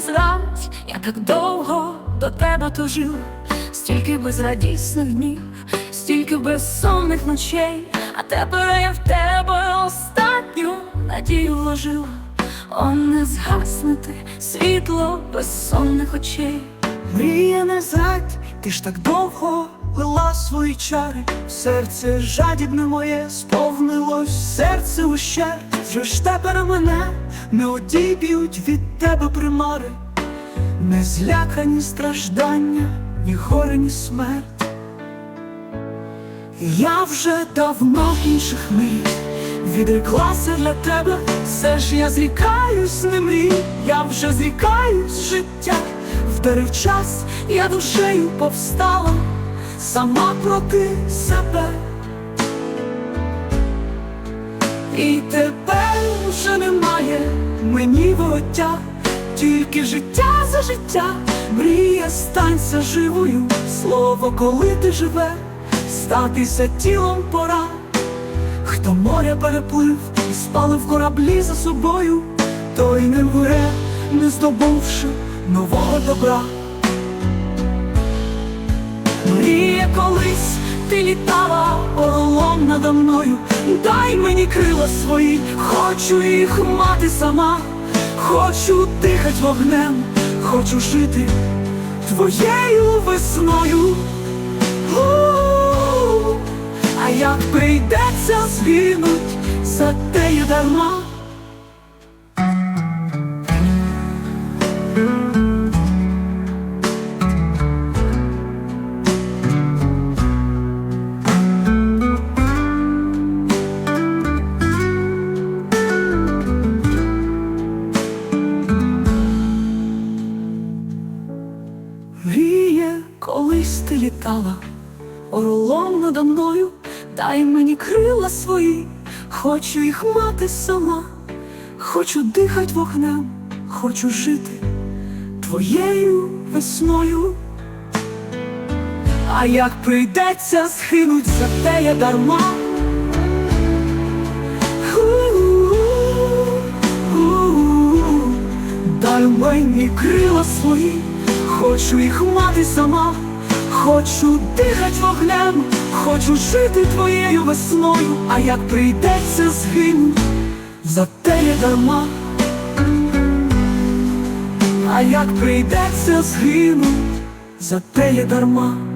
зрадь, я так довго до тебе тужив, стільки безрадісних днів, стільки безсонних ночей, а тепер я в тебе останню надію вложив, О, не згаснути світло безсонних очей. Мрія не зрадь, ти ж так довго лила свої чари, серце жадібне моє сповнилось, серце ущер, тепер мене не одіб'ють від тебе примари, не злякані страждання, ні горе, ні смерть. Я вже давно інших мрій відреклася для тебе, все ж я зрікаюсь не мрій, я вже зрікаюсь життя, вдарив час, я душею повстала, сама проти себе. І тепер вже немає мені вороття, тільки життя за життя, мрія станься живою, слово, коли ти живе, статися тілом пора. Хто море переплив і спалив кораблі за собою, той не вмре, не здобувши нового добра. Мрія колись ти літала орлом надо мною, дай крила свої, хочу їх мати сама, хочу дихать вогнем, хочу жити твоєю весною. У-у-у. А як прийдеться згинуть, за те дарма. Літала орлом надо мною, дай мені крила свої, хочу їх мати сама, хочу дихать вогнем, хочу жити твоєю весною. А як прийдеться схинуть за те я дарма. Дай мені крила свої, хочу їх мати сама, хочу дихать вогнем, хочу жити твоєю весною, а як прийдеться згину, за те є дарма. А як прийдеться згину, за те є дарма.